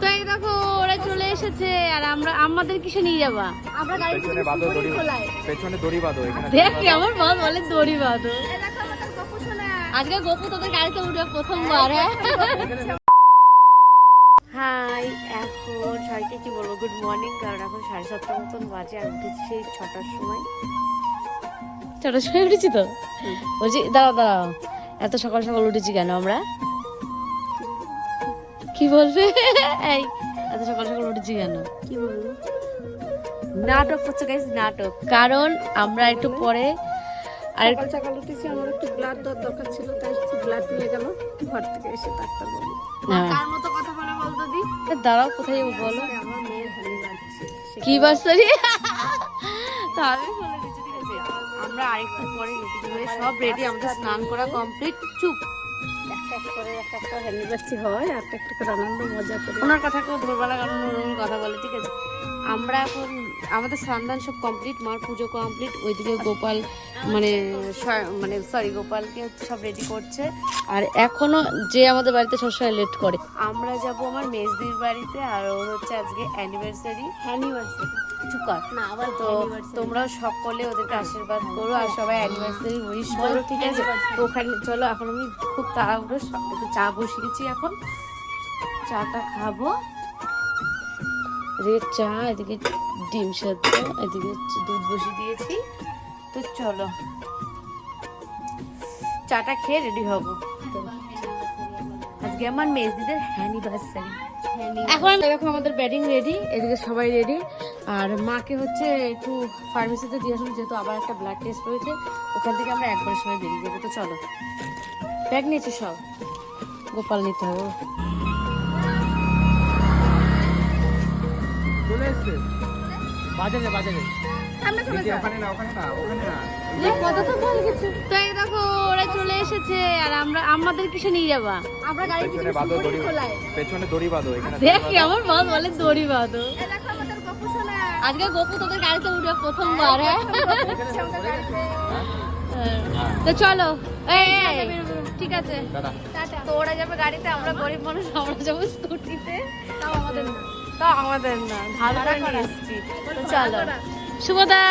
তো এই দেখো ওরা চলে এসেছে আর আমরা আমাদের কিসে নিয়ে যাবা? আমরা গাড়ি পেছনে দড়ি বাঁধো। দেখ আমার বল দড়ি বাঁধো। আজকে গোপু তোদের গাড়িতে উঠবে প্রথমবার হ্যাঁ? হাই এখন সবাইকে কি বলব? গুড মর্নিং কারণ এখন সাড়ে সাতটার মতন বাজে উঠেছি সেই ছটার সময়। ছটার সময় উঠেছি তো? বলছি দাঁড়াও দাঁড়াও এত সকাল সকাল উঠেছি কেন আমরা? কি বলবে? এই এত সকাল সকাল উঠেছি কেন? কি বলব? নাটক করছে গাইস নাটক। কারণ আমরা একটু পরে আর সকাল সকাল উঠেছি আমার একটু ব্লাড দেওয়ার দরকার ছিল তাই একটু ব্লাড নিয়ে গেল ঘর থেকে এসে ডাক্তার বলল। কার মতো কথা বলে বলতো দি দাঁড়াও কোথায় বলো। আমার মেয়ের হানি বাড়ছে কি বার্সারি তো বলে দিচ্ছি ঠিক আছে আমরা আরেকটু পরে রেডি হয়ে সব রেডি আমাদের স্নান করা কমপ্লিট চুপ। একটা করে একটা একটা অ্যানিভার্সারি হয় আর একটা করে আনন্দ, মজা করে। ওনার কথা কেউ ধরবে না কারণ ওরকম কথা বলে, ঠিক আছে? আমরা এখন আমাদের সন্ধান সব কমপ্লিট মার পুজো কমপ্লিট ওইদিকে গোপাল মানে মানে সরি গোপালকে হচ্ছে সব রেডি করছে। আর এখনও যে আমাদের বাড়িতে সবসময় লেট করে। আমরা যাব আমার মেজদির বাড়িতে আর ওর হচ্ছে আজকে অ্যানিভার্সারি অ্যানিভার্সারি চুকার না আবার তো তোমরাও সকলে ওদেরকে আশীর্বাদ করো আর সবাই অ্যানিভার্সারি উইশ করো ঠিক আছে। তো ওখানে চলো এখন আমি খুব তাড়াহুড়ো সব- একটু চা বসিয়েছি এখন। চাটা খাব। রেড চা, এদিকে ডিম সেদ্ধ, এদিকে দুধ বসিয়ে দিয়েছি। তো চলো। চাটা খেয়ে রেডি হব। আজকে আমার মেজদিদের অ্যানিভার্সারি এখন দেখো আমাদের ব্যাটিং রেডি এদিকে সবাই রেডি আর মাকে হচ্ছে একটু ফার্মেসিতে দিয়ে আসুন, যেহেতু আবার একটা ব্লাড টেস্ট রয়েছে, ওখান থেকে আমরা একবারের সময় বেরিয়ে যাব। তো চলো। ব্যাগ নিয়েছি সব। গোপাল নিতে হবে। চলে বাজারে বাজারে। সামনে চলে নিচে ওখানে না ওখানে না ওখানে না। তো এই দেখো ওরা চলে এসেছে আর আমরা আমাদের কিসে নিয়ে যাবা? আমরা গাড়ি পেছনে বাঁধো দড়ি পেছনে দড়ি বাঁধো এখানে দেখ আমার বল দড়ি বাঁধো। আজকে গোপু তোদের গাড়িতে উঠবে প্রথমবার হ্যাঁ। হ্যাঁ। তো চলো। ঠিক আছে। তো ওরা যাবে গাড়িতে আমরা গরিব মানুষ আমরা যাব স্কুটিতে। তাও আমাদের তো আমাদের না ভাড়া করে। এসছি। তো চলো। শুভদা!